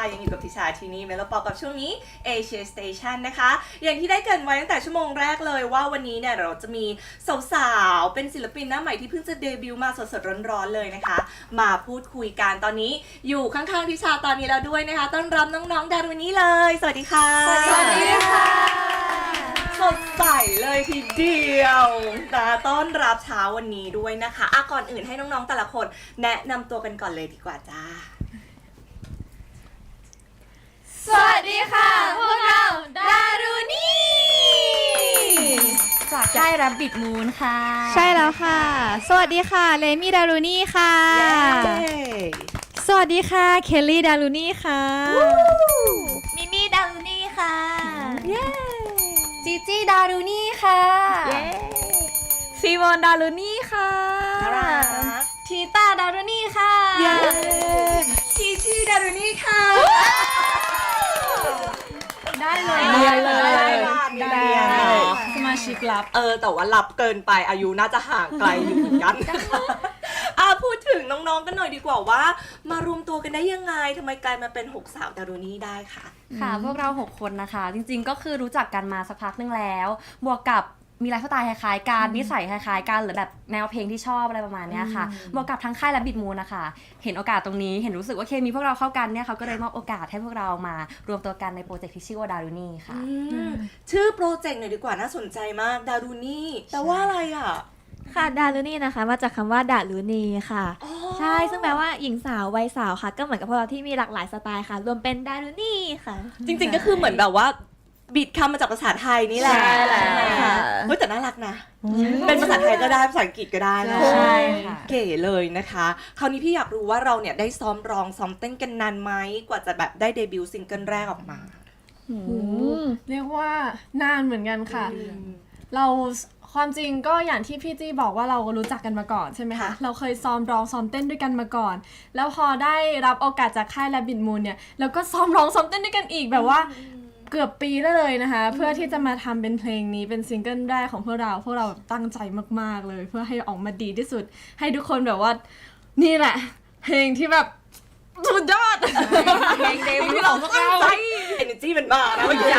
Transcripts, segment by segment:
ค่ะยังอยู่กับทิชาทีนี้เมโลปอกับช่วงนี้ Asia Station นะคะ อย่างที่ได้เกรินไว้ตั้งแต่ชั่วโมงแรกเลยว่าวันนี้เนี่ยเราจะมีสาวๆ เป็นศิลปินหน้าใหม่ที่เพิ่งจะเดบิวต์มาสดๆ ร้อนๆ เลยนะคะ มาพูดคุยกันตอนนี้อยู่ข้างๆทิชาตอนนี้แล้วด้วยนะคะ ต้อนรับน้องๆดารุณีเลย สวัสดีค่ะ สวัสดีค่ะสดใสเลยทีเดียวนะต้อนรับเช้าวันนี้ด้วยนะคะอะก่อนอื่นให้น้องๆแต่ละคนแนะนำตัวกันก่อนเลยดีกว่าจ้า สวัสดีค่ะ พวกเราดารุณีจากค่าย Rabbit Moon ค่ะ ใช่แล้วค่ะ สวัสดีค่ะ เลมี่ดารุณีค่ะ สวัสดีค่ะ เคลลี่ดารุณีค่ะ มิมี่ดารุณีค่ะจีจีดารุณีค่ะซีมอนดารุณีค่ะน่ารักทีตาดารุณีค่ะเย้ชีชีดารุณีค่ะได้ เลยเรียนเลย ได้ได้ได้เนอะสมาชิกลับ เออ แต่ว่าหลับเกินไปอายุน่าจะห่างไกลอยู่เหมือนกัน อะพูดถึงน้องๆกันหน่อยดีกว่าว่า มารวมตัวกันได้ยังไงทำไมกลายมาเป็นหกสาวดารุณีได้ค่ะ ค่ะ พวกเรา 6 คนนะคะ จริงๆ ก็คือรู้จักกันมาสักพักนึงแล้ว บวกกับ มีไลฟ์สไตล์คล้ายๆกันนิสัยคล้ายๆกันหรือแบบแนวเพลงที่ชอบอะไรประมาณเนี้ยค่ะบวกกับทั้งค่ายและบิดมูนนะคะเห็นโอกาสตรงนี้เห็นรู้สึกว่าเคมีพวกเราเข้ากันเนี่ยเขาก็เลยมอบโอกาสให้พวกเรามารวมตัวกันในโปรเจกต์ที่ชื่อว่าดารุณีค่ะอืมชื่อโปรเจกต์หน่อยดีกว่าน่าสนใจมากดารุณีแต่ว่าอะไรอะค่ะดารุณีนะคะมาจากคำว่าดารุณีค่ะอ๋อใช่ซึ่งแปลว่าหญิงสาววัยสาวค่ะ ก็เหมือนกับพวกเราที่มีหลากหลายสไตล์ค่ะ รวมเป็นดารุณีค่ะ จริงๆก็คือเหมือนแบบว่า บิดคำมาจากภาษาไทยนี่แหละใช่แล้ว ค่ะเฮ้ยแต่น่ารักนะ เป็นภาษาไทยก็ได้ภาษาอังกฤษก็ได้เนอะใช่ค่ะ เก๋เลยนะคะ คราวนี้พี่อยากรู้ว่าเราเนี่ยได้ซ้อมร้องซ้อมเต้นกันนานไหมกว่าจะแบบได้เดบิวต์ซิงเกิลแรกออกมาเรียกว่านานเหมือนกันค่ะ เราความจริงก็อย่างที่พี่จี้บอกว่าเรารู้จักกันมาก่อนใช่ไหมค่ะคะเราเคยซ้อมร้องซ้อมเต้นด้วยกันมาก่อน แล้วพอได้รับโอกาสจากค่ายแลบิดมูลเนี่ยเราก็ซ้อมร้องซ้อมเต้นด้วยกันอีกแบบว่า เกือบปีแล้วเลยนะคะ เพื่อที่จะมาทำเป็นเพลงนี้เป็นซิงเกิลแรกของพวกเราพวกเราตั้งใจมาก ๆเลย เพื่อให้ออกมาดีที่สุด ให้ทุกคนแบบว่านี่แหละ เพลงที่แบบ สุดยอดเพลงเดบิวต์ที่เราตั้งใจเอเนจีมันมานะเมื่อกี้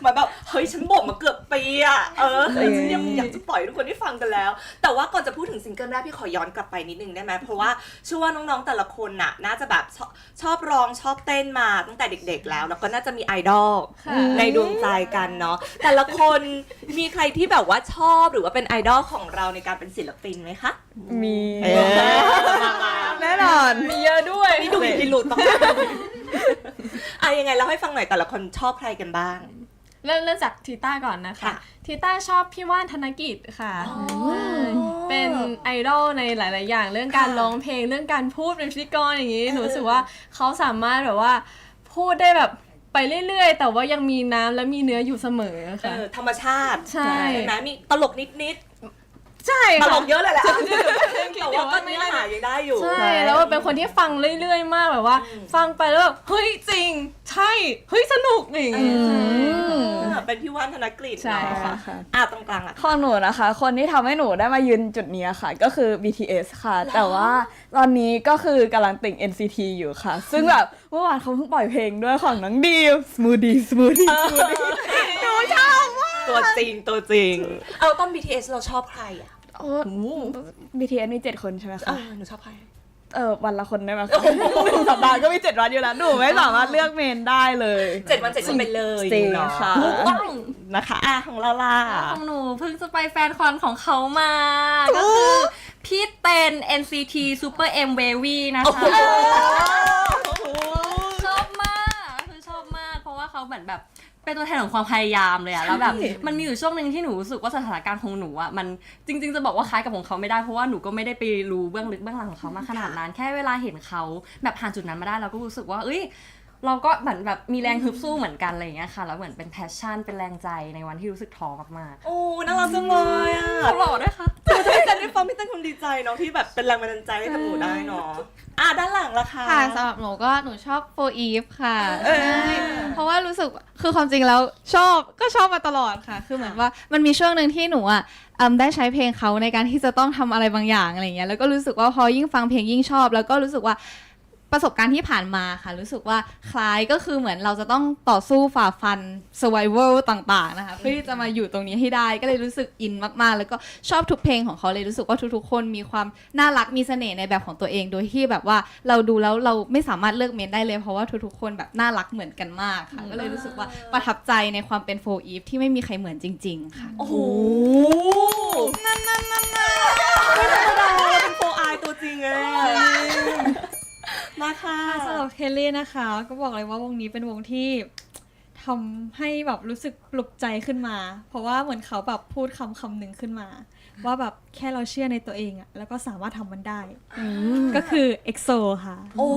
เหมือนแบบเฮ้ยฉันบอกมาเกือบปีอะเออฉันยังอยากจะปล่อยให้ทุกคนได้ฟังกันแล้ว แต่ว่าก่อนจะพูดถึงซิงเกิลแรกพี่ขอย้อนกลับไปนิดนึงได้ไหมเพราะว่าเชื่อว่าน้องๆแต่ละคนน่ะ น่าจะแบบชอบชอบร้องชอบเต้นมาตั้งแต่เด็ก ๆ แล้ว แล้วก็น่าจะมีไอดอลค่ะในดวงใจกันเนาะแต่ละคนมีใครที่แบบว่าชอบหรือว่าเป็นไอดอลของเราในการเป็นศิลปินไหมคะมีเออแน่นอนมีเยอะด้วยนี่ดูมีพิรุธต้องอะยังไงเราให้ฟังหน่อยแต่ละคนชอบใครกันบ้าง เริ่มเริ่มจากทีต้าก่อนนะคะ ค่ะ ทีต้าชอบพี่ว่านธนกิจค่ะมเป็นไอดอลในหลาย ๆ อย่าง เรื่องการค่ะร้องเพลงเรื่องการพูดเป็นพิธีกรอย่างนี้หนูรู้สึกว่าเขาสามารถแบบว่าพูดได้แบบไปเรื่อย ๆ แต่ว่ายังมีน้ำและมีเนื้ออยู่เสมอเอค่ะ อธรรมชาติใช่ ไหมมีตลกนิด ใช่ๆตลค่ะกเยอะเลยแหละแต่ว่าก็เนื้อหายังได้อยู่ ใช่แล้วว่าเป็นคนที่ฟังเรื่อยๆ มากแบบว่าอืมฟังไปแล้วแบบเฮ้ยจริง ใช่เฮ้ยสนุกอย่างนี้อ่าเป็นพี่ว่านธนกฤษใช่เนาะค่ะอะตรงกลางอะของหนูนะคะ คนที่ทำให้หนูได้มายืนจุดนี้ค่ะ ก็คือ BTS ค่ะ แต่ว่าตอนนี้ก็คือกำลังติ่ง NCT อยู่ค่ะ ซึ่งแบบเมื่อวานเขาเพิ่งปล่อยเพลงด้วยของน้องดีม Smoothie Smoothie Smoothie หนูชอบมาก ตัวจริงตัวจริง เอาต้น BTS เราชอบใครอะโอ้ BTS มีเจ็ดคนใช่ไหมเอคะ อหนูชอบใคร เออวันละคนได้ไหมคะหนึ่งสัปดาห์ก็มีเจ็ดวันอยู่แล้วหนูไม่สามารถเลือกเมนได้เลยเจ็ดวันเจ็ดวันไปเลยจริงเนาะค่ะถูกต้องนะคะอะของเราล่ะ ของหนูเพิ่งจะไปแฟนคอนของเขามา ก็คือพี่เต้น NCT Super M Wavy นะคะ ชอบมาก คือชอบมาก เพราะว่าเขาเหมือนแบบ เป็นตัวแทนของความพยายามเลยอะแล้วแบบมันมีอยู่ช่วงหนึ่งที่หนูรู้สึกว่าสถานการณ์ของหนูอะมันจริง ๆ จะบอกว่าคล้ายกับของเขาไม่ได้เพราะว่าหนูก็ไม่ได้ไปรู้เบื้องลึกเบื้องหลังของเขามาขนาดนั้น แค่เวลาเห็นเขาแบบผ่านจุดนั้นมาได้เราก็รู้สึกว่าเอ้ย เราก็เหมือนแบบมีแรงฮึบสู้เหมือนกันอะไรอย่างเงี้ยค่ะ แล้วเหมือนเป็นแพชชั่น เป็นแรงใจในวันที่รู้สึกท้อมากๆโอ้น่ารักจังเลยอะเขาหล่อด้วยค่ะพี่เต้นได้ฟังพี่เต้นคงดีใจเนาะที่แบบเป็นแรงบันดาลใจให้กับหนูได้เนาะอะด้านหลังล่ะคะค่ะสำหรับหนูก็หนูชอบโฟอีฟค่ะใช่เพราะว่ารู้สึกคือความจริงแล้วชอบก็ชอบมาตลอดค่ะ คือเหมือนว่ามันมีช่วงหนึ่งที่หนูอะอืมได้ใช้เพลงเขาในการที่จะต้องทำอะไรบางอย่างอะไรเงี้ยแล้วก็รู้สึกว่าพอยิ่งฟังเพลงยิ่งชอบ แล้วก็รู้สึกว่า ประสบการณ์ที่ผ่านมาค่ะ รู้สึกว่าคล้ายก็คือเหมือนเราจะต้องต่อสู้ฝ่าฟัน survival ต่างๆนะคะเพื่อที่จะมาอยู่ตรงนี้ให้ได้ก็เลยรู้สึกอินมากๆ แล้วก็ชอบทุกเพลงของเขาเลยรู้สึกว่าทุกๆ คนมีความน่ารักมีเสน่ห์ในแบบของตัวเอง โดยที่แบบว่าเราดูแล้วเราไม่สามารถเลือกเมนได้เลยเพราะว่าทุกๆ คนแบบน่ารักเหมือนกันมากค่ะ ก็เลยรู้สึกว่าประทับใจในความเป็นโฟอีฟที่ไม่มีใครเหมือนจริง ๆ ค่ะ โอ้โหนั่นนั่นนั่นนั่นไม่ธรรมดาเป็นโฟไอตัวจริงเลยอะ มาค่ะ สำหรับเคลลี่นะคะ ก็บอกเลยว่าวงนี้เป็นวงที่ทำให้แบบรู้สึกปลุกใจขึ้นมา เพราะว่าเหมือนเขาแบบพูดคำคำหนึ่งขึ้นมา ว่าแบบแค่เราเชื่อในตัวเองอะแล้วก็สามารถทำมันได้ ก็คือ EXO ค่ะ โอ้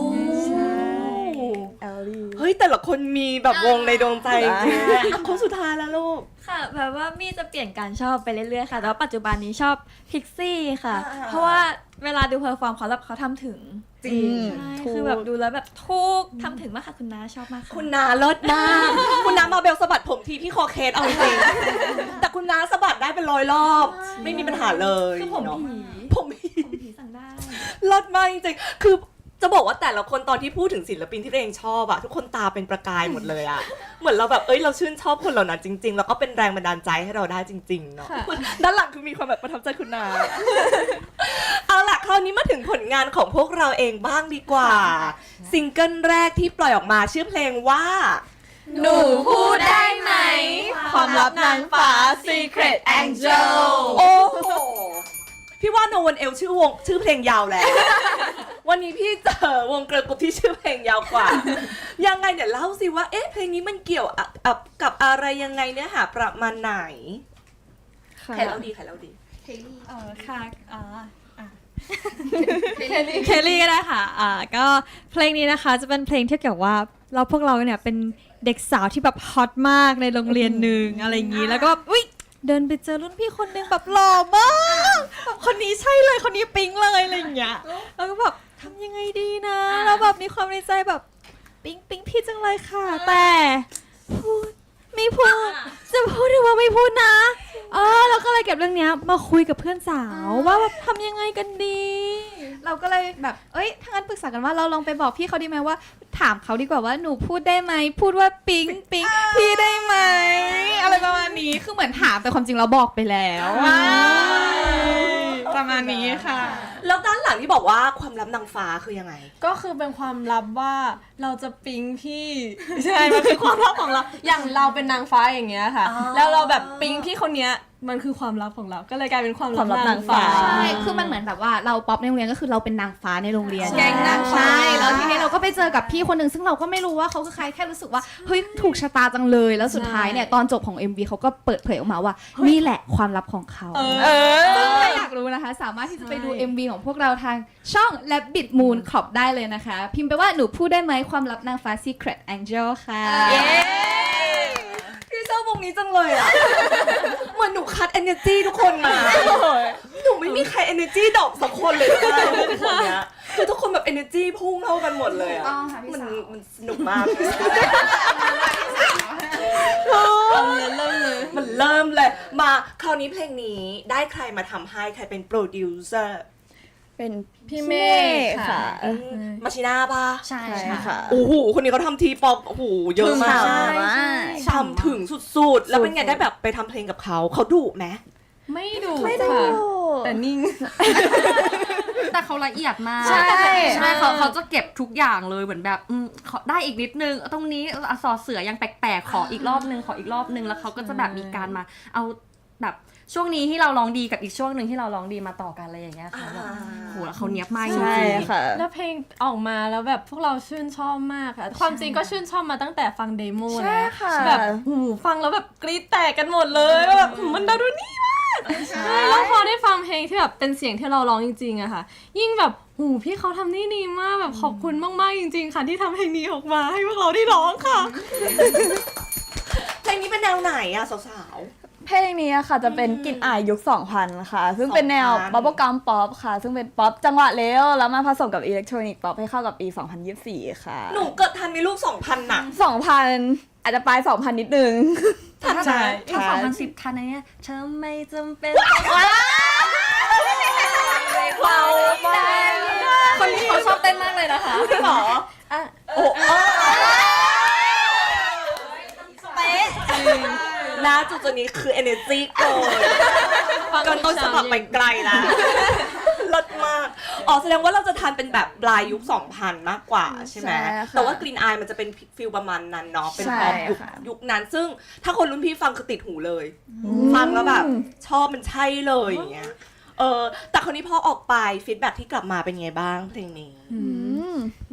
แอลลี่เฮ้ย แต่ละคนมีแบบวงในดวงใจจริงๆอะคนสุดท้ายแล้วลูก ค่ะ แบบว่ามี่จะเปลี่ยนการชอบไปเรื่อยๆค่ะแต่ว่าปัจจุบันนี้ชอบพิกซี่ค่ะอ่าเพราะว่า เวลาดูเพอร์ฟอร์มเขาแบบเขาทำถึงจริง ใช่คือแบบดูแล้วแบบทุกทำถึงมากค่ะคุณน้าชอบมากค่ะคุณนาเลิศมาก คุณนามาเบลสะบัดผมทีพี่คอเคสเอาจริงๆแต่คุณนาสะบัดได้เป็นร้อยรอบ ไม่มีปัญหาเลยคือผมเนาะผีผมผีผมผีสั่งได้ เลิศมากจริงๆคือ จะบอกว่าแต่ละคนตอนที่พูดถึงศิลปินที่ตัวเองชอบอะทุกคนตาเป็นประกายหมดเลยอะเหมือนเราแบบเอ้ยเราชื่นชอบคนเหล่านั้นจริง ๆ แล้วก็เป็นแรงบันดาลใจให้เราได้จริงๆเนาะด้านหลังคือมีความแบบประทับใจคุณนา เอาล่ะคราวนี้มาถึงผลงานของพวกเราเองบ้างดีกว่า ซิงเกิลแรกที่ปล่อยออกมาชื่อเพลงว่า หนูพูดได้ไหม ความลับนางฟ้า Secret Angel โอ้โห พี่ว่า No One Else ชื่อวงชื่อเพลงยาวแล้ว วันนี้พี่เจอวงเกิร์ลกรุ๊ปที่ชื่อเพลงยาวกว่า ยังไงเดี๋ยวเล่าสิว่าเอ๊ะเพลงนี้มันเกี่ยวอะอะกับอะไรยังไงเนื้อหาประมาณไหนค่ะใครเล่าดีใครเล่าดีเออค่ะอ่าอะเคลลี่ก็ได้ค่ะอ่าก็เพลงนี้นะคะจะเป็นเพลงที่เกี่ยวว่าเราพวกเราเนี่ยเป็นเด็กสาวที่แบบฮอตมากในโรงเรียนหนึ่งอะไรอย่างนี้แล้วก็แบบอุ้ยเดินไปเจอรุ่นพี่คนหนึงแบบหล่อมากแบบคนนี้ใช่เลยคนนี้ปิ๊งเลยอะไรอย่างเงี้ยแล้วก็แบบ ทำยังไงดีนะแล้วแบบมีความในใจแบบ ปิ๊งปิ๊งพี่จังเลยค่ะ แต่พูดไม่พูด จะพูดหรือว่าไม่พูดนะ เออเราก็เลยเก็บเรื่องเนี้ยมาคุยกับเพื่อนสาวว่าแบบทำยังไงกันดี เราก็เลยแบบ เอ้ยถ้างั้นปรึกษากันว่าเราลองไปบอกพี่เขาดีไหมว่า ถามเขาดีกว่าว่าหนูพูดได้ไหม พูดว่าปิ๊งปิ๊งพี่ได้ไหม อะไรประมาณนี้ คือเหมือนถามแต่ความจริงเราบอกไปแล้ว ประมาณนี้ค่ะ แล้วด้านหลังที่บอกว่าความลับนางฟ้าคือยังไง ก็คือเป็นความลับว่าเราจะปิ๊งพี่ ใช่มันคือความลับของเรา อย่างเราเป็นนางฟ้าอย่างเงี้ยค่ะ อ๋อ แล้วเราแบบปิ๊งพี่คนเนี้ยมันคือความลับของเรา ก็เลยกลายเป็นความความลัลับบนานางงฟ้าฟ้า ใช่ คือมันเหมือนแบบว่าเราป๊อปในโรงเรียนก็คือเราเป็นนางฟ้าในโรงเรียนแก๊งนางฟ้า ใช่แล้วทีนี้เราก็ไปเจอกับพี่คนหนึ่งซึ่งเราก็ไม่รู้ว่าเขาคือใครแค่รู้สึกว่าเฮ้ยถูกชะตาจังเลย แล้วสุดท้ายเนี่ยตอนจบของ MV เขาก็เปิดเผยออกมาว่า นี่แหละความลับของเขาเออ ซึ่งถ้าอยากรู้นะคะ สามารถที่จะไปดู MV ของพวกเราทางช่อง Rabbit Moon ขอบได้เลยนะคะ พิมพ์ไปว่าหนูพูดได้ไหมความลับนางฟ้า Secret Angel ค่ะพี่ชอบว งนี้จังเลยอะเหมือนหนูคัด energy ทุกคนมา หนูไม่มีใคร energy ดรอปสักคนเลยนะทุกคนเนี้ยคือทุกคนแบบ energy พุ่งเท่ากันหมดเลยอะต้องค่ะพี่มันสาว มันสนุกมากมันเริ่มเลย มาคราวนี้เพลงนี้ได้ใครมาทำให้ใครเป็นโปรดิวเซอร์ เป็นพี่เมฆค่ะ มาชิน่าปะใช่ใช่ค่ะค่ะโอ้โหคนนี้เขาทำทีป๊อปโอ้โหเยอะมากใช่ใช่ทำถึงสุดๆ แล้วเป็นไงสุดๆได้แบบไปทำเพลงกับเขาเขาดุไหมไม่ดูไม่ได้ค่ะดูแต่นิ่ง แต่เขาละเอียดมากใช่ใช่เขาเขาจะเก็บทุกอย่างเลยเหมือนแบบอืมขอได้อีกนิดนึง ตรงนี้อสอเสือยังแปลกๆ ขออีกรอบนึงขออีกรอบนึงแล้วเขาก็จะแบบมีการมาเอา แบบช่วงนี้ที่เราร้องดีกับอีกช่วงหนึ่งที่เราร้องดีมาต่อกันอะไรอย่างเงี้ยค่ะแบบอ่าโหแล้วเขาเนี้ยบมากจใช่ริงๆค่ะ แล้วเพลงออกมาแล้วแบบพวกเราชื่นชอบมากค่ะ ความจริงก็ชื่นชอบมาตั้งแต่ฟังเดโมใช่แล้วค่ะแบบหูฟังแล้วแบบกรี๊ดแตกกันหมดเลยว่าแบบหืมมันดารุนี่มากใช่แล้วพอได้ฟังเพลงที่แบบเป็นเสียงที่เราร้องจริงๆอะค่ะ ยิ่งแบบหูพี่เขาทำได้ดีมากแบบขอบคุณมากๆจริง ๆ ค่ะที่ทำเพลงนี้ออกมาให้พวกเราได้ร้องค่ะเพลงนี้เป็นแนวไหนอะสาว เพลงนี้อะค่ะจะเป็นกลิ่นอายยุค 2000 ค่ะ ซึ่งเป็นแนว2000บับเบิลกัมป๊อปค่ะ ซึ่งเป็นป๊อปจังหวะเร็วแล้วมาผสมกับอิเล็กทรอนิกส์ป๊อปให้เข้ากับปี 2024 ค่ะๆหนูเกิดทันในลูก2000น่ะ 2000 อาจจะปลาย 2000 นิดนึง ถ้าใช่ ถ้าสองพันสิบทันนะเนี่ยเธอไม่จำเป็นเราคนนี้เขาชอบเต้นมากเลยเลยนะคะ จริงเหรอโอ้เป๊ะ นะจุดจุดนี้คือ energy เกินเกินต้นฉบับไปไกลแล้วลดมาก อ๋อแสดงว่าเราจะทานเป็นแบบปลายยุค 2000 มากกว่าใช่ไหม ใช่ค่ะแต่ว่ากรีนอายมันจะเป็นฟิลประมาณนั้นเนาะ เป็นใช่พอปยุคค่ะ ยุคนั้น ซึ่งถ้าคนรุ่นพี่ฟังคือติดหูเลย ฟังแล้วแบบ ชอบมันใช่เลยอย่างเงี้ย เออ แต่คนนี้พอออกไปฟีดแบ็ที่กลับมาเป็นไงบ้างเพลงนี้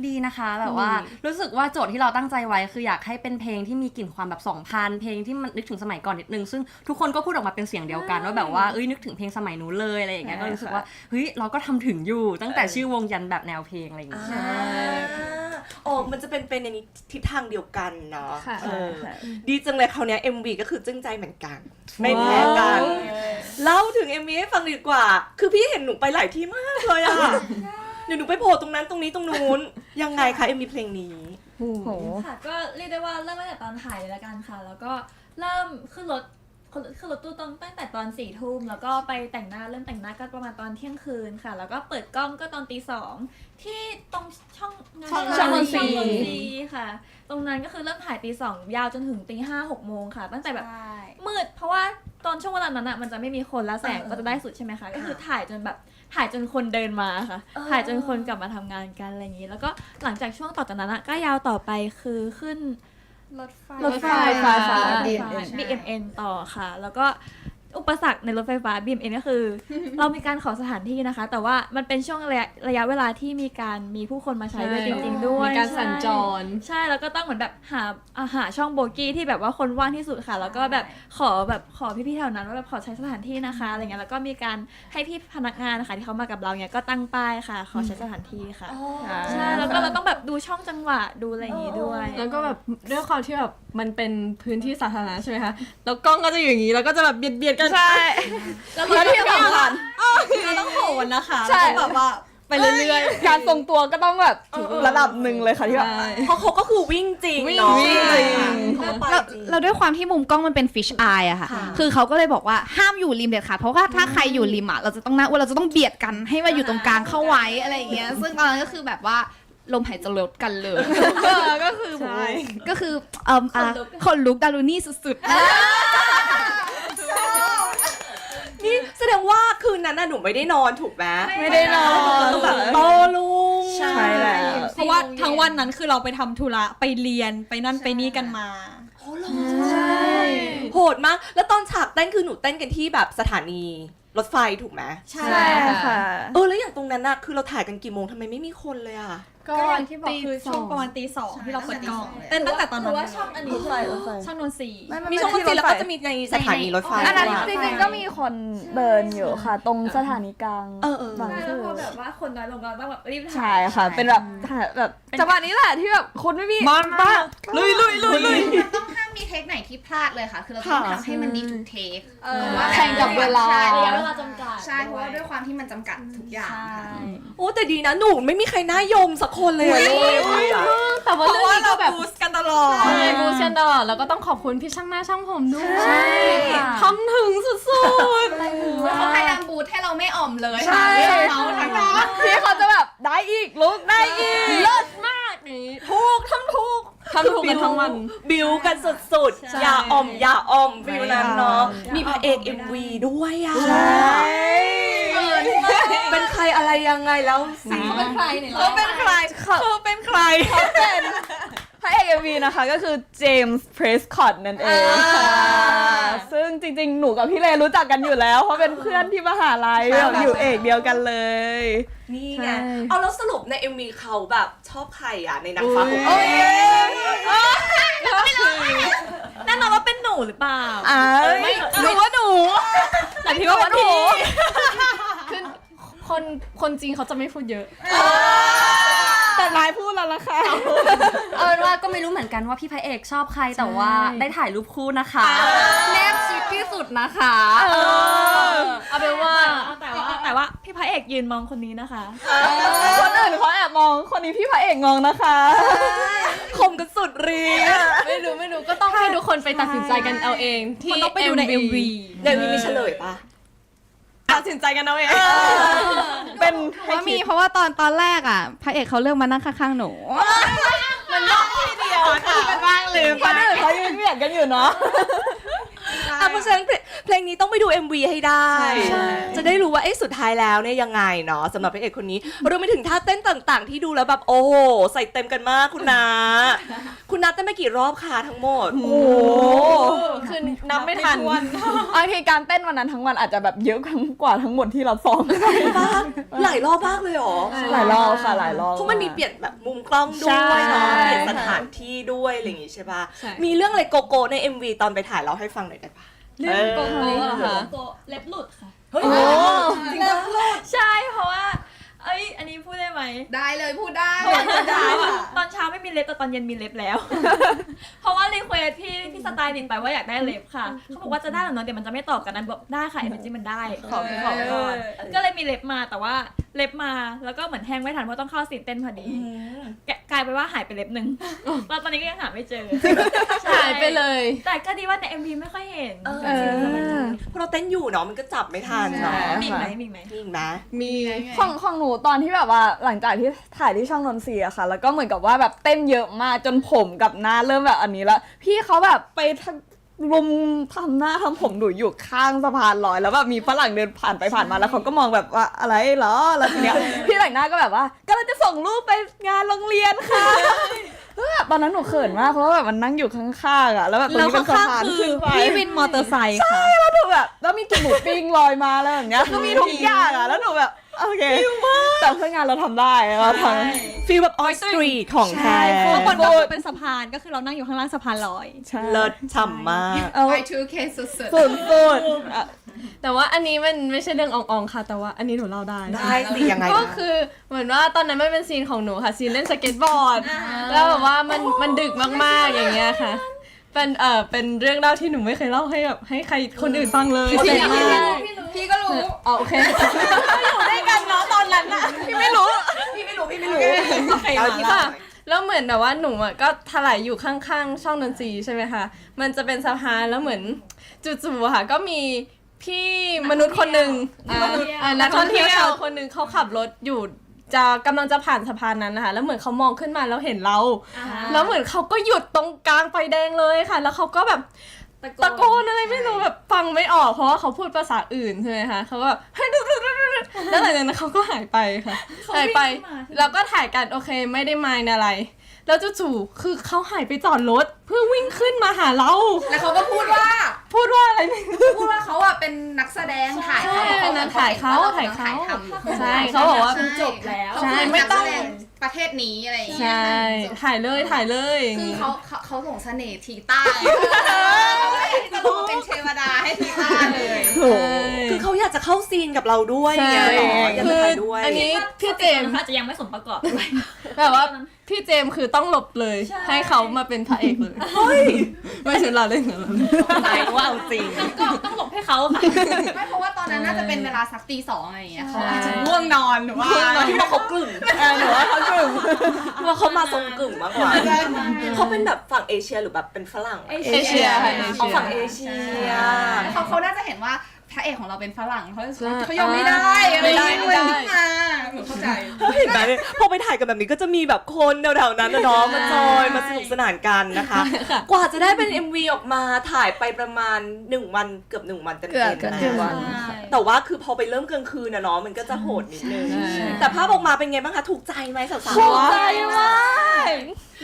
ดีนะคะแบบว่ารู้สึกว่าโจทย์ที่เราตั้งใจไว้คืออยากให้เป็นเพลงที่มีกลิ่นความแบบ2000เพลงที่มันนึกถึงสมัยก่อนนิดนึง ซึ่งทุกคนก็พูดออกมาเป็นเสียงเดียวกันว่าแบบว่าเอ้ยนึกถึงเพลงสมัยนู้นเลยอะไรอย่างเงี้ยใช่ก็รู้สึกว่าเฮ้ยเราก็ทำถึงอยู่ตั้งแต่ชื่อวงยันแบบแนวเพลงอะไรอย่างเงี้ยอ่าโอ้มันจะเป็นเป็นในทิศทางเดียวกันเนาะค่ะเออดีจังเลยคราวเนี้ย MV ก็คือจึ้งใจเหมือนกัน ไม่แพ้กัน เล่าถึง MV ให้ฟังดีกว่า คือพี่เห็นหนูไปหลายที่มากเลยอะเดี๋ยวหนูไปโผล่ตรงนั้นตรงนี้ตรงนู้น ยังไงคะ MV เพลงนี้ โห ค่ะก็เรียกได้ว่าเริ่มตั้งแต่ตอนถ่ายเลยละกันค่ะ แล้วก็เริ่มขึ้นรถขึ้นรถตู้ตอนตั้งแต่ตอนสี่ทุ่มแล้วก็ไปแต่งหน้าเริ่มแต่งหน้าก็ประมาณตอนเที่ยงคืนค่ะ แล้วก็เปิดกล้องก็ตอนตีสองที่ตรงช่องงานช่องช่องนนทรีช่องนนทรีค่ะ ตรงนั้นก็คือเริ่มถ่ายตีสองยาวจนถึงตีห้าหกโมงค่ะ ตั้งแต่แบบ มืดเพราะว่า ตอนช่วงเวลานั้นอะมันจะไม่มีคนแล้วแสงก็จะได้สุดใช่ไหมคะ ก็คือถ่ายจนแบบถ่ายจนคนเดินมาค่ะ ถ่ายจนคนกลับมาทำงานกันอะไรอย่างนี้ แล้วก็หลังจากช่วงต่อจากนั้นอะก็ยาวต่อไปคือขึ้นรถไฟรถไฟฟ้าฟ้า BMN BMN ต่อค่ะ แล้วก็ อุปสรรคในรถไฟฟ้า BMN ก็คือ เรามีการขอสถานที่นะคะ แต่ว่ามันเป็นช่วงระยะระยะเวลาที่มีการมีผู้คนมาใช้ด้วยจริง ๆ ด้วยมีการสัญจรใช่แล้วก็ต้องเหมือนแบบหาอ่าหาช่องโบกี้ที่แบบว่าคนว่างที่สุดค่ะ แล้วก็แบบขอแบบขอพี่ๆแถวนั้นว่าแบบขอใช้สถานที่นะคะอะไรเงี้ยแล้วก็มีการให้พี่พนักงานนะคะที่เขามากับเราเนี่ยก็ตั้งป้ายค่ะ ขอใช้สถานที่ค่ะใช่แล้วก็เราต้องแบบดูช่องจังหวะดูอะไรอย่างงี้ด้วย แล้วก็แบบด้วยความที่แบบมันเป็นพื้นที่สาธารณะใช่ไหมคะแล้วกล้องก็จะอยู่อย่างนี้แล้วก็จะแบบเบียดเบียดกันใช่แล้วแล้วที่สำคัญเราต้องโหนนะคะใช่ เราต้องแบบว่าไปเรื่อยการทรงตัวก็ต้องแบบถึงระดับหนึ่งเลยค่ะที่แบบเพราะเขาก็คือวิ่งจริงเนาะวิ่งจริงเขาไปเราจริงเราด้วยความที่มุมกล้องมันเป็นฟิชอายอะค่ะ คือเขาก็เลยบอกว่าห้ามอยู่ริมเด็ดขาดเพราะว่าถ้าใครอยู่ริมอะเราจะต้องนั่งเราจะต้องเบียดกันให้มาอยู่ตรงกลางเข้าไว้อะไรอย่างเงี้ย ซึ่งตอนนั้นก็คือแบบว่าลมหายใจลดกันเลย ก็คือแบบว่าก็คือเอ่ออะคนลุกดารุนี่สุดๆ นี่แสดงว่าคืนนั้นน่ะหนูไม่ได้นอนถูกไหมไม่ได้นอนต้องแบบโตลุง ใช่แล้วๆเพราะว่าทั้งวันนั้นคือเราไปทำธุระไปเรียนไปนั่นไปนี่กันมา โหดมาก แล้วตอนฉากเต้นคือหนูเต้นกันที่แบบสถานี รถไฟถูกไหมใช่ค่ะ เออแล้วอย่างตรงนั้นน่ะคือเราถ่ายกันกี่โมงทำไมไม่มีคนเลยอะ ก็อย่างที่บอกคือช่วงประมาณตีสองที่เราเปิดกล้องเต้นตั้งแต่ตอนหนั้รืนอว่าช่องอันนี้รถไฟรถไฟช่องนนทรีมีช่องดนตรีแล้วก็จะมีในสถานีรถไฟอันนั้นด้วยจริงๆก็มีคนเดินอยู่ค่ะ ตรงสถานีกลางเออเออบางใช่ซื่แล้วอพอแบบว่าคนน้อยลงเราต้องแบบรีบถ่ายใช่ค่ะ เป็นแบบแบบจังหวะนี้แหละที่แบบคนไม่มีมันบ้าลุยลุยลุยลุยต้องห้า มมีเทคไหนที่พลาดเลยค่ะ คือเราต้องทำให้มันดีทุกเทคเออว่าแข่งกับเวลา ใช่ระยะเวลาจำกัดใช่เพราะว่าด้วยความที่มันจำกัดทุกอย่างค่ะ โอ้แต่ดีนะหนูไม่มีใครน่ายมสักคนเลยอะลูกอะแต่ว่าเรื่องนี้ก็แบบบูสกันตลอด ใช่บูเชนดอร์แล้วก็ต้องขอบคุณพี่ช่างหน้าช่างผมด้วยใช่ทำถึงสุดเขาพยายามบูทให้เราไม่อ่อมเลยใช่ ค่ะเรื่องเมาส์ทั้งนั้น พี่เขาจะแบบได้อีกลุกได้อีกๆเลิศมากนี่ทุกทั้งทุ กทำถูกกันทั้งวัน บิวกันสุดๆ อย่าอ่อม อย่าอ่อมฟิลนั้นเนาะ มีพระเอก MV ด้วยอะเป็นใครอะไรยังไงแล้วสิเขาเป็นใครเนี่ยเขาเป็นใครเขาเป็นใครเป็นพระเอกเอ็มวีนะคะก็คือเจมส์เพรสคอตนั่นเองค่ะซึ่งจริงๆ หนูกับพี่เลรู้จักกันอยู่แล้ว เพราะเป็นเพื่อนที่มหาลัยแบบอยู่เอกเดียวกันเลย นี่ไง ใช่ เอาแล้วสรุปใน MV เขาแบบชอบใครอะ ในนางฟ้าของโอ้เขายแน่นอนว่าเป็นหนูหรือเปล่าอ่าหนูว่าหนูแต่พี่ว่าวันนี้คือคนคนจริงเขาจะไม่พูดเยอะ แต่นายพูดแล้วล่ะค่ะ เอาเป็นว่าก็ไม่รู้เหมือนกันว่าพี่พระเอกชอบใครแต่ว่าได้ถ่ายรูปคู่นะคะแนบชิดที่สุดนะคะ เอาเป็นว่า แต่ว่า แต่ว่าพี่พระเอกยืนมองคนนี้นะคะ คนอื่นเขาแอบมองคนนี้พี่พระเอกงงนะคะคมกันสุดรีดไม่รู้ไม่รู้ก็ต้องให้ทุกคนไปตัดสินใจกันเอาเองที่มันต้องไปดูใน MV เดี๋ยวมีมีเฉลยปะเตัดสินใจกันเอาเองเป็นว่ามีเพราะว่าตอนตอนแรกอะ พระเอกเขาเลือกมานั่งข้างๆหนูเดียวค่ะมันบ้างลืมคนอื่นเขายืนเบียดกันอยู่เนาะ อะเพราะฉะนั้นเพลงเพลงนี้ต้องไปดู MV ให้ได้จะได้รู้ว่าเอ๊ะสุดท้ายแล้วเนี่ยยังไงเนาะสำหรับพระเอกคนนี้รวมไปถึงท่าเต้นต่างๆ ที่ดูแล้วแบบโอ้โหใส่เต็มกันมากคุณนาคุณนาเต้นไปกี่รอบคะทั้งหมด โอ้โหคือนับไม่ทัน บางทีการเต้นวันนั้นทั้งวันอาจจะแบบเยอะกว่าทั้งหมดที่เราซ้อมหลายรอบมากเลยเหรอหลายรอบค่ะหลายรอบ เพราะมันมีเปลี่ยนแบบมุมกล้องด้ใช่วยเนาะเปลี่ยนสถานที่ด้วยอะไรอย่างงี้ใช่ปะใช่ มีเรื่องอะไรโกโก้ใน MV ตอนไปถ่ายเราให้ฟังหน่อยได้ปะ เรื่องโกโก้เหรอคะ โกเล็บหลุดค่ะ เฮ้ย จริงปะใช่เพราะว่า เอ้ย อันนี้พูดได้ไหมได้เลยพูดได้ตอนเช้าอะตอนเช้าไม่มีเล็บแต่ตอนเย็นมีเล็บแล้ว เพราะว่ารีเควสพี่พี่สไตล์ดินไปว่าอยากได้เล็บค่ะ เขาบอกว่าจะได้หรือเนาะเดี๋ยวมันจะไม่ตอบกันนั้นบอกได้ค่ะเอเนจีมันได้ขอขอก่อนก็เลยมีเล็บมาแต่ว่าเล็บมาแล้วก็เหมือนแห้งไม่ทันเพราะต้องเข้าซีนเต้นพอดีแกะกลายไปนว่าหายไปเล็บหนึ่งแล้วตอนนี้ก็ยังหาไม่เจอหายไปเลย แต่ก็ดีว่าใน MV ไม่ค่อยเห็นเออเออเพราะเราเต้นอยู่เนาะมันก็จับไม่ทันเนาะมีอีกไหมมีอีกไหมมีอีกไหมมีของของหนูตอนที่แบบว่าหลังจากที่ถ่ายที่ช่องนนทรีอะค่ะ แล้วก็เหมือนกับว่าแบบเต้นเยอะมากจนผมกับหน้าเริ่มแบบอันนี้แล้วพี่เขาแบบไปทำรุมทำหน้าทำผมหนูอยู่ข้างสะพานลอย แล้วแบบมีฝรั่งเดินผ่านไปผ่านมาแล้วเขาก็มองแบบว่าอะไรเหรอแล้วทีเนี้ยพี่แต่งหน้าก็แบบว่ากำลังจะส่งรูปไปงานโรงเรียนค่ะแล้วแบบตอนนั้นหนูเขินมากเพราะว่าแบบมันนั่งอยู่ข้างๆอะแล้วแบบตรงแล้วนี้เป็นสะข้างพานๆคือขึ้นไปพี่วินมอเตอร์ไซค์ค่ะแล้วหนูแบบแล้วมีกินหมูปิ้งลอยมาแล้วแบบเนี้ยคือมีทุกอย่างอะแล้วหนูแบบ โอเคแต่เพื่องานเราทำได้เราทำฟีลแบบออยสตรีทของแท้ข้างบนก็คือเป็นสะพานก็คือเรานั่งอยู่ข้างล่างสะพานลอยใช่เลิศฉ่ำมากเอา Y2K สุดสุดสุดๆอะแต่ว่าอันนี้มันไม่ใช่เรื่องอองๆค่ะ แต่ว่าอันนี้หนูเล่าได้ได้สิยังไงก็นะคือเหมือนว่าตอนนั้นมันเป็นซีนของหนูค่ะซีนเล่นสเก็ตบอร์ดแล้วแบบว่ามันมันดึกมากๆอย่างเงี้ยค่ะเป็นเอ่อเป็นเรื่องเล่าที่หนูไม่เคยเล่าให้แบบให้ใครคนอื่นฟังเลยๆเจ๋งมากพี่ก็รู้อ๋อโอเคด้วยกันเนาะตอนนั้นอะพี่ ไม่รู้พี่ไม่รู้พี่ไม่รู้เอาที่ค่ะ แล้วเหมือนแบบว่าหนูอะก็ถลายอยู่ข้างๆ ช่องดนตรีใช่ไหมคะ มันจะเป็นสะพานแล้วเหมือนจู่ๆอะค่ะ ก็มีพี่มนุษย์คนหนึ่งอ่าอ่านักท่องเที่ยวชาวคนหนึ่งเขาขับรถอยู่จะกำลังจะผ่านสะพานนั้นนะคะ แล้วเหมือนเขามองขึ้นมาแล้วเห็นเรา แล้วเหมือนเขาก็หยุดตรงกลางไฟแดงเลยค่ะ แล้วเขาก็แบบ ตะโกนอะไรไม่รู้แบบฟังไม่ออกเพราะว่าเขาพูดภาษาอื่นใช่ไหมคะเขาก็แบบแล้วหลังจากนั้นเขาก็หายไปค่ะ หายไปแล้วก็ถ่ายกันโอเคไม่ได้มายอะไร แล้วจู่ๆคือเขาหายไปจอดรถเพื่อวิ่งขึ้นมาหาเรา แล้วเขาก็พูดว่า พูดว่าอะไรไม่รู้พูดว่าเขาอะเป็นนักแสดงถ่ายเขาใช่เป็นนักถ่ายเขาถ่ายเขาทำอยู่ใช่เขาบอกว่าจบแล้วใช่ใช่ไม่ไม่ต้ต้อองง ประเทศนี้อะไรอย่างเงี้ยใช่ถ่ายเลยถ่ายเลยอย่างคืองี้ เขาเขาเขาส่งเสน่ห์ทีต้าจะลงมาเป็นเทวดาให้ทีต้าเลยโถคือเขาอยากจะเข้าซีนกับเราด้วยใช่ไงเหรออยากคืจะอถ่ายด้วย อันนี้พี่เจมส์ อาจจะยังไม่สมประกอบด้วย แบบว่า พี่เจมส์คือต้องหลบเลย ใช่ ให้เขามาเป็นพระเอกเลยไม่ใช่เราเล่นเหรอตายว่าเอาจริง ก็ต้องหลบให้เขาค่ะ ไม่เพราะว่าตอนนั้นน่าจะเป็นเวลาสักตีสองอะไรอย่างเงี้ยเขาอาจจะง่วงนอนหรือว่าที่ว่าเขากลึ่งเออหนูว่าเขากลุ่มว่าเขามาทรงกึ่งมากกว่าเขาเป็นแบบฝั่งเอเชียหรือแบบเป็นฝรั่งเอเอเชียค่ะเอาฝั่งเอเชีย แล้วเขาเขาน่าจะเห็นว่า พระเอกของเราเป็นฝรั่งเขาจะใช่เขายอมไม่ได้อะไรอย่างเงี้ยไม่ได้ขึ้นมาหนูเข้าใจ เห็นไหมพอไปถ่ายกันแบบนี้ก็จะมีแบบคนแถวๆนั้นนะเนาะมาจอยมาสนุกสนานกันนะคะ กว่าจะได้เป็น MV ออกมาถ่ายไปประมาณ 1 วันเกือบ 1 วันเต็มเกือบๆเกือบนะหนึ่งวันแต่ว่าคือพอไปเริ่มกลางคืนนะเนาะมันก็จะโหดนิดนึงใช่แต่ภาพออกมาเป็นไงบ้างคะ ถูกใจไหมสาวๆถูกใจมาก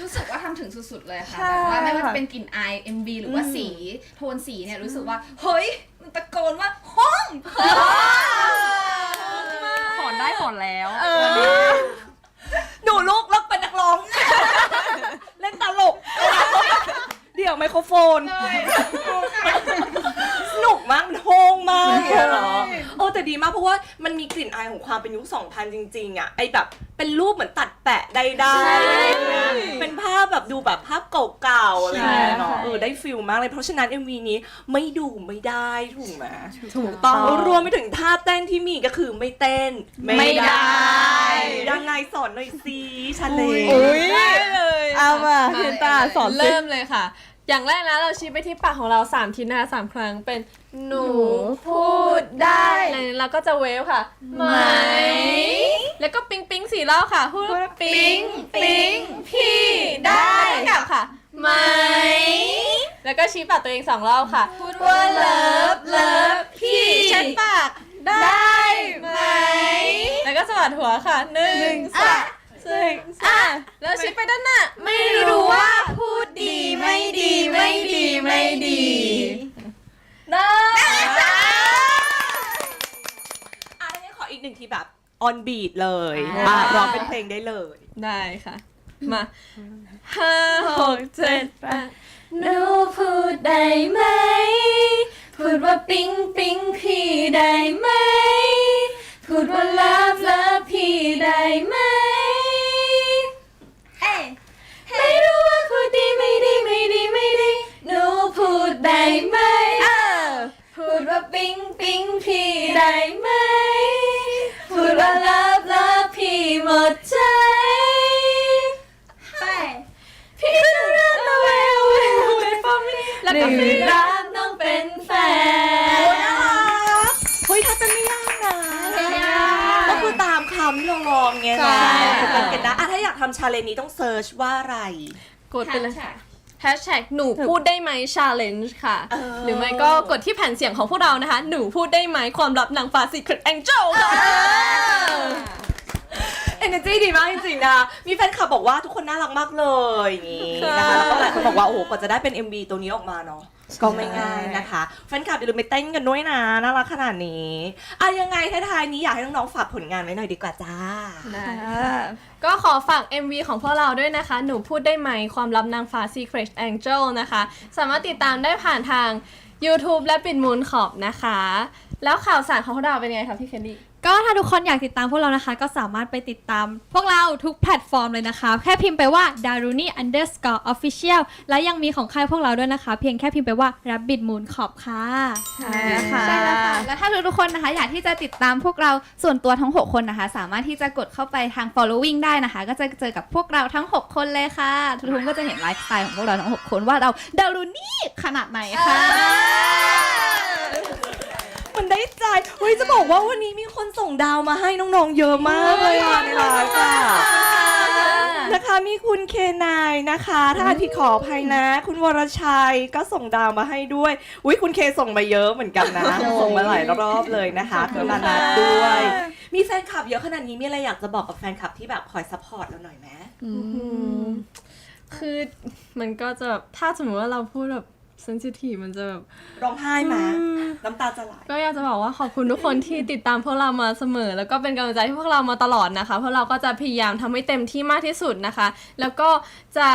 รู้สึกว่าทำถึงสุดๆเลยใช่ค่ะแบบว่าไม่ว่าจะเป็นกลิ่นอาย MV หรือว่าสีโทนสีเนี่ยรู้สึกว่า เฮ้ย มันตะโกนว่าห้องขอนได้ขอนแล้วหนูลูกเลิกเป็นนักร้อง เล่นตลก เดี๋ยวไมโครโฟน สนุกมากมันโฮงมากเลยเหรอเออแต่ดีมากเพราะว่ามันมีกลิ่นอายของความเป็นยุค 2000 จริง ๆ อะ ไอแบบ เป็นรูปเหมือนตัดแปะใดๆเป็นภาพแบบดูแบบภาพเก่าๆอะไรอย่างเงี้ยเนาะเออได้ฟิลมากเลยเพราะฉะนั้น MV นี้ไม่ดูไม่ได้ถูกไหมถูกต้องรวมไปถึงท่าเต้นที่มีก็คือไม่เต้น ไม่ได้ยังไงสอนหน่อยสิชันเลอุ้ยเอามาเห็นตาสอนสิเริ่มเลยค่ะ อย่างแรกนะเราชี้ไปที่ปากของเราสามทีนะคะสามครั้งเป็นหนูพูดได้แล้วก็จะเวฟค่ะ ไหม แล้วก็ปิ๊งปิ๊งสี่รอบค่ะพูดว่าปิ๊งปิ๊งพี่ได้กลับค่ะ ไหม แล้วก็ชี้ปากตัวเองสองรอบค่ะ พูดว่าเลิฟเลิฟพี่เช็ดปากได้ไหม แล้วก็สวัสดหัวค่ะหนึ่งสอง สี่อะแล้วชี้ไปด้านหน้าไม่รู้ว่าพูดดีไม่ดีไม่ดีไม่ดีอะให้ขออีกหนึ่งทีแบบ on beat เลยอะร้องเป็นเพลงได้เลย ได้ค่ะ มาห้าหกเจ็ดแปดหนูพูดได้ไหม พูดว่าปิ๊งปิ๊งพี่ได้ไหม พูดว่าเลิฟเลิฟพี่ได้ไหม ไม่รู้ว่าพูดดีไม่ดีไม่ดีไม่ดีหนูพูดได้ไหมพูดว่าปิ๊งปิ๊งพี่ได้ไหมพูดว่าเลิฟเลิฟพี่หมด กันกันนะอะถ้าอยากทำชาเลนจ์นี้ต้องเซิร์ชว่าอะไร กดไปเลยแฮชแท็กหนูพูดได้ไหม challenge ค่ะ เออ หรือไม่ก็กดที่แผ่นเสียงของพวกเรานะคะ หนูพูดได้ไหมความลับนางฟ้า secret angel ค่ะ เอเนจีดีมากจริงๆนะมีแฟนคลับบอกว่าทุกคนน่ารักมากเลยอย่างนี้นะคะแล้วก็หลายคนบอกว่าโอ้โหกว่าจะได้เป็น MV ตัวนี้ออกมาเนาะ ก็ไม่ง่ายนะคะแฟนคลับอย่าลืมไปเต้นกันด้วยนะน่ารักขนาดนี้อะยังไงท้ายๆนี้อยากให้น้องๆฝากผลงานไว้หน่อยดีกว่าจ้า ก็ขอฝาก MV ของพวกเราด้วยนะคะ หนูพูดได้ไหมความลับนางฟ้า secret angel นะคะ สามารถติดตามได้ผ่านทาง YouTube และปิดมูลขอบนะคะ แล้วข่าวสารของพวกเราเป็นไงคะพี่แคนดี้ ก็ถ้าทุกคนอยากติดตามพวกเรานะคะ ก็สามารถไปติดตาม พวกเราทุกแพลตฟอร์มเลยนะคะ แค่พิมพ์ไปว่า daruni underscore official และยังมีของค่ายพวกเราด้วยนะคะ เพียงแค่พิมพ์ไปว่า rabbit moon ขอบค่ะใช่แล้วค่ะแล้วถ้าทุกๆคนนะคะอยากที่จะติดตามพวกเราส่วนตัวทั้ง 6 คนนะคะ สามารถที่จะกดเข้าไปทาง following ได้นะคะ ก็จะเจอกับพวกเราทั้ง 6 คนเลยค่ะ ทุกคนก็จะเห็นไลฟ์สไตล์ของพวกเราทั้ง 6 คนว่าเราดารุนี่ขนาดไหนค่ะ มันได้ใจเฮ้ยจะบอกว่าวันนี้มีคนส่งดาวมาให้น้องๆเยอะมากเลยค่ะในไลฟ์ค่ะนะคะมีคุณเคนายนะคะ ถ้าอาทิตย์ขออภัยนะ คุณวรชัยก็ส่งดาวมาให้ด้วยอุ้ยคุณเคส่งมาเยอะเหมือนกันนะ ส่งมาหลายรอบเลยนะคะคุณนานัทด้วย มีแฟนคลับเยอะขนาดนี้มีอะไรอยากจะบอกกับแฟนคลับที่แบบคอยซัพพอร์ตเราหน่อยไหมคือมันก็จะแบบถ้าสมมติว่าเราพูดแบบ sensitive มันจะแบบร้องไห้ไหมน้ำตาจะไหลก็อยากจะบอกว่าขอบคุณทุกคนที่ติดตามพวกเรามาเสมอ แล้วก็เป็นกำลังใจให้พวกเรามาตลอดนะคะ พวกเราก็จะพยายามทำให้เต็มที่มากที่สุดนะคะ แล้วก็จะ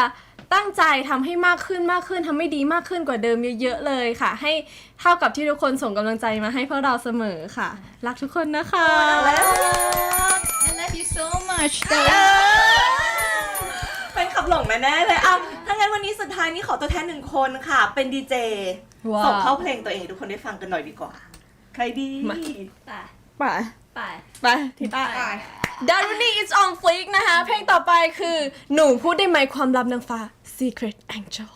ตั้งใจทำให้มากขึ้นมากขึ้นทำให้ดีมากขึ้นกว่าเดิมเยอะๆเลยค่ะ ให้เท่ากับที่ทุกคนส่งกำลังใจมาให้พวกเราเสมอค่ะ รักทุกคนนะคะ I love you so much แฟนคลับ หลงแน่ๆเลยอะถ้างั้นวันนี้สุดท้ายนี้ขอตัวแทนหนึ่งคนค่ะ เป็นดีเจว้าว ส่งเข้าเพลงตัวเองให้ทุกคนได้ฟังกันหน่อยดีกว่า ใครดีมาไปไปไปที่ใต้ d a r u n i is on fleek นะคะ เพลงต่อไปคือ หนูพูดได้ไหมความลับนางฟ้า Secret Angel